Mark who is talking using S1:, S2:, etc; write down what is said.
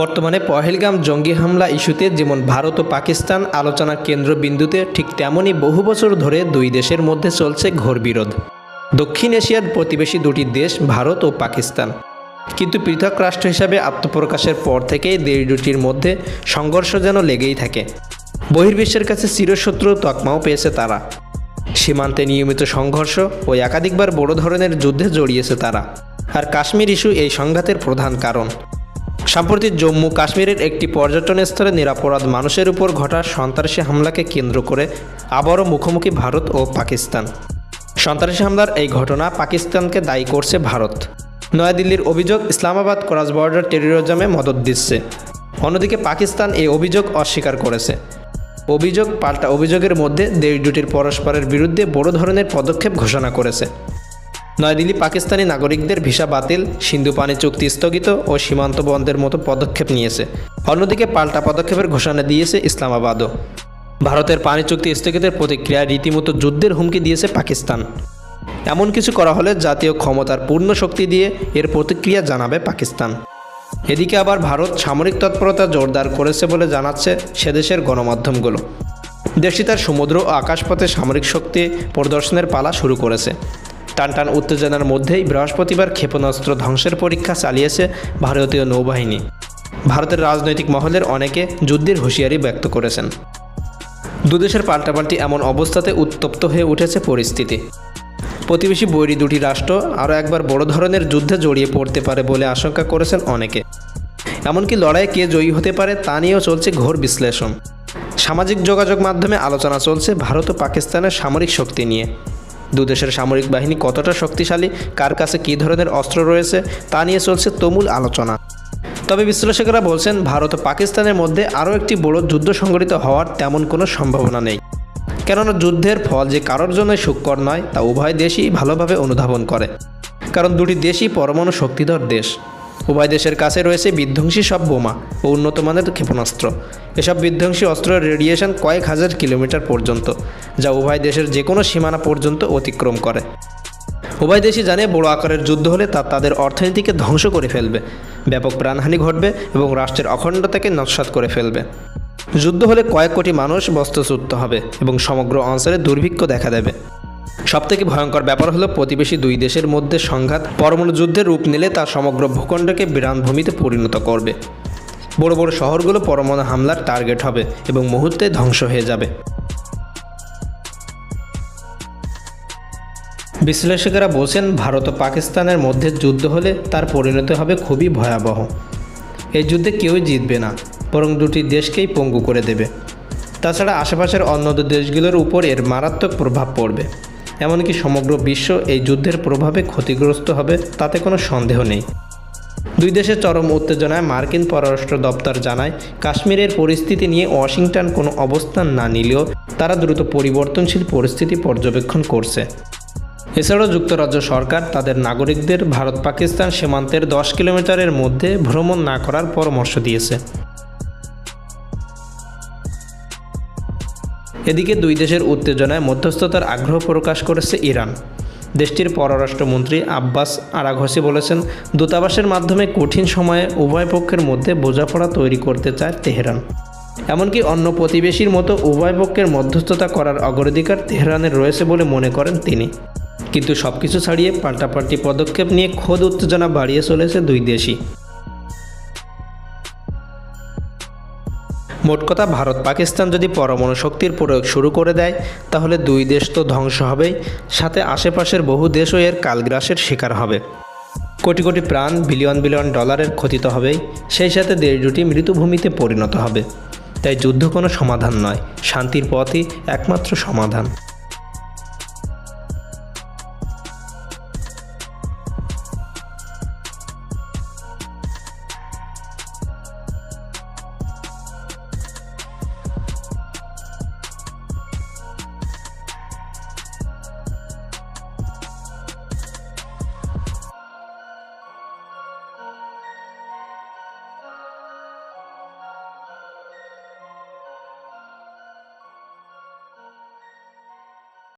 S1: বর্তমানে পহেলগাম জঙ্গি হামলা ইস্যুতে যেমন ভারত ও পাকিস্তান আলোচনার কেন্দ্রবিন্দুতে ঠিক তেমনই বহু বছর ধরে দুই দেশের মধ্যে চলছে ঘোর বিরোধ। দক্ষিণ এশিয়ার প্রতিবেশী দুটি দেশ, ভারত ও পাকিস্তান। কিন্তু পৃথক রাষ্ট্র হিসাবে আত্মপ্রকাশের পর থেকেই দেশ দুটির মধ্যে সংঘর্ষ যেন লেগেই থাকে। বহির্বিশ্বের কাছে চিরশত্রু তকমাও পেয়েছে তারা। সীমান্তে নিয়মিত সংঘর্ষ ও একাধিকবার বড় ধরনের যুদ্ধে জড়িয়েছে তারা। আর কাশ্মীর ইস্যু এই সংঘাতের প্রধান কারণ। সম্প্রতি জম্মু কাশ্মীরের একটি পর্যটন স্থলে নিরাপরাধ মানুষের উপর ঘটা সন্ত্রাসী হামলাকে কেন্দ্র করে আবারও মুখোমুখি ভারত ও পাকিস্তান। সন্ত্রাসী হামলার এই ঘটনা পাকিস্তানকে দায়ী করছে ভারত। নয়াদিল্লির অভিযোগ, ইসলামাবাদ ক্রস বর্ডার টেরোরিজমে মদত দিচ্ছে। অন্যদিকে পাকিস্তান এই অভিযোগ অস্বীকার করেছে। অভিযোগ, পাল্টা অভিযোগের মধ্যে দেশ দুটির পরস্পরের বিরুদ্ধে বড় ধরনের পদক্ষেপ ঘোষণা করেছে। নয়াদিল্লি পাকিস্তানি নাগরিকদের ভিসা বাতিল, সিন্ধু পানি চুক্তি স্থগিত ও সীমান্ত বন্ধের মতো পদক্ষেপ নিয়েছে। অন্যদিকে পাল্টা পদক্ষেপের ঘোষণা দিয়েছে ইসলামাবাদও। ভারতের পানি চুক্তি স্থগিতের প্রতিক্রিয়ায় রীতিমতো যুদ্ধের হুমকি দিয়েছে পাকিস্তান। এমন কিছু করা হলে জাতীয় ক্ষমতার পূর্ণ শক্তি দিয়ে এর প্রতিক্রিয়া জানাবে পাকিস্তান। এদিকে আবার ভারত সামরিক তৎপরতা জোরদার করেছে বলে জানাচ্ছে সেদেশের গণমাধ্যমগুলো। দেশটি তার সমুদ্র ও আকাশপথে সামরিক শক্তি প্রদর্শনের পালা শুরু করেছে। টানটান উত্তেজনার মধ্যেই বৃহস্পতিবার ক্ষেপণাস্ত্র ধ্বংসের পরীক্ষা চালিয়েছে ভারতীয় নৌবাহিনী। ভারতের রাজনৈতিক মহলের অনেকে যুদ্ধের হুঁশিয়ারি ব্যক্ত করেছেন। দুদেশের পাল্টাপাল্টি এমন অবস্থাতে উত্তপ্ত হয়ে উঠেছে পরিস্থিতি। প্রতিবেশী বৈরী দুটি রাষ্ট্র আরও একবার বড় ধরনের যুদ্ধে জড়িয়ে পড়তে পারে বলে আশঙ্কা করেছেন অনেকে। এমনকি লড়াইয়ে কে জয়ী হতে পারে তা নিয়েও চলছে ঘোর বিশ্লেষণ। সামাজিক যোগাযোগ মাধ্যমে আলোচনা চলছে ভারত ও পাকিস্তানের সামরিক শক্তি নিয়ে। দুদেশের সামরিক বাহিনী কতটা শক্তিশালী, কার কাছে কী ধরনের অস্ত্র রয়েছে, তা নিয়ে চলছে তুমুল আলোচনা। তবে বিশ্লেষকেরা বলছেন, ভারত ও পাকিস্তানের মধ্যে আরও একটি বড় যুদ্ধ সংঘটিত হওয়ার তেমন কোনো সম্ভাবনা নেই। কেননা যুদ্ধের ফল যে কারোর জন্যই সুখকর নয়, তা উভয় দেশই ভালোভাবে অনুধাবন করে। কারণ দুটি দেশই পরমাণু শক্তিধর দেশ। উভয় দেশের কাছে রয়েছে বিধ্বংসী সব বোমা ও উন্নত মানের ক্ষেপণাস্ত্র। এসব বিধ্বংসী অস্ত্রের রেডিয়েশন কয়েক হাজার কিলোমিটার পর্যন্ত, যা উভয় দেশের যে কোনো সীমানা পর্যন্ত অতিক্রম করে। উভয় দেশই জানে বড় আকারের যুদ্ধ হলে তা তাদের অর্থনীতিকে ধ্বংস করে ফেলবে। ব্যাপক প্রাণহানি ঘটবে এবং রাষ্ট্রের অখণ্ডতাকে নস্বাত করে ফেলবে। যুদ্ধ হলে কয়েক কোটি মানুষ বস্ত্রচ্যুত হবে এবং সমগ্র অঞ্চলে দুর্ভিক্ষ দেখা দেবে। সবথেকে ভয়ঙ্কর ব্যাপার হলো প্রতিবেশী দুই দেশের মধ্যে সংঘাত। পরমাণু যুদ্ধের রূপ নিলে তা সমগ্র ভূখণ্ডকে বিরানভূমিতে পরিণত করবে। বড় বড় শহরগুলো পরমাণু হামলার টার্গেট হবে এবং মুহূর্তে ধ্বংস হয়ে যাবে। বিশ্লেষকেরা বলছেন, ভারত ও পাকিস্তানের মধ্যে যুদ্ধ হলে তার পরিণতি হবে খুবই ভয়াবহ। এই যুদ্ধে কেউই জিতবে না, বরং দুটি দেশকেই পঙ্গু করে দেবে। তাছাড়া আশেপাশের অন্য দেশগুলোর উপর এর মারাত্মক প্রভাব পড়বে। এমনকি সমগ্র বিশ্ব এই যুদ্ধের প্রভাবে ক্ষতিগ্রস্ত হবে, তাতে কোনো সন্দেহ নেই। দুই দেশের চরম উত্তেজনায় মার্কিন পররাষ্ট্র দপ্তর জানায়, কাশ্মীরের পরিস্থিতি নিয়ে ওয়াশিংটন কোনো অবস্থান না নিলেও তারা দ্রুত পরিবর্তনশীল পরিস্থিতি পর্যবেক্ষণ করছে। এছাড়াও যুক্তরাজ্য সরকার তাদের নাগরিকদের ভারত পাকিস্তান সীমান্তের দশ কিলোমিটারের মধ্যে ভ্রমণ না করার পরামর্শ দিয়েছে। এদিকে দুই দেশের উত্তেজনায় মধ্যস্থতার আগ্রহ প্রকাশ করেছে ইরান। দেশটির পররাষ্ট্রমন্ত্রী আব্বাস আরাঘসি বলেছেন, দূতাবাসের মাধ্যমে কঠিন সময়ে উভয় পক্ষের মধ্যে বোঝাপড়া তৈরি করতে চায় তেহরান। এমনকি অন্য প্রতিবেশীর মতো উভয় পক্ষের মধ্যস্থতা করার অগ্রাধিকার তেহরানের রয়েছে বলে মনে করেন তিনি। কিন্তু সব কিছু ছাড়িয়ে পাল্টাপাল্টি পদক্ষেপ নিয়ে খোদ উত্তেজনা বাড়িয়ে চলেছে দুই দেশই। মোট কথা ভারত পাকিস্তান যদি পরমাণু শক্তির প্রয়োগ শুরু করে দেয়, তাহলে দুই দেশ তো ধ্বংস হবেই। সাথে আশেপাশের বহু দেশও এর কালগ্রাসের শিকার হবে। কোটি কোটি প্রাণ বিলিয়ন বিলিয়ন ডলারের ক্ষতিত হবেই। সেই সাথে দেশ দুটি মৃতভূমিতে পরিণত হবে। তাই যুদ্ধ কোনো সমাধান নয়, শান্তির পথই একমাত্র সমাধান।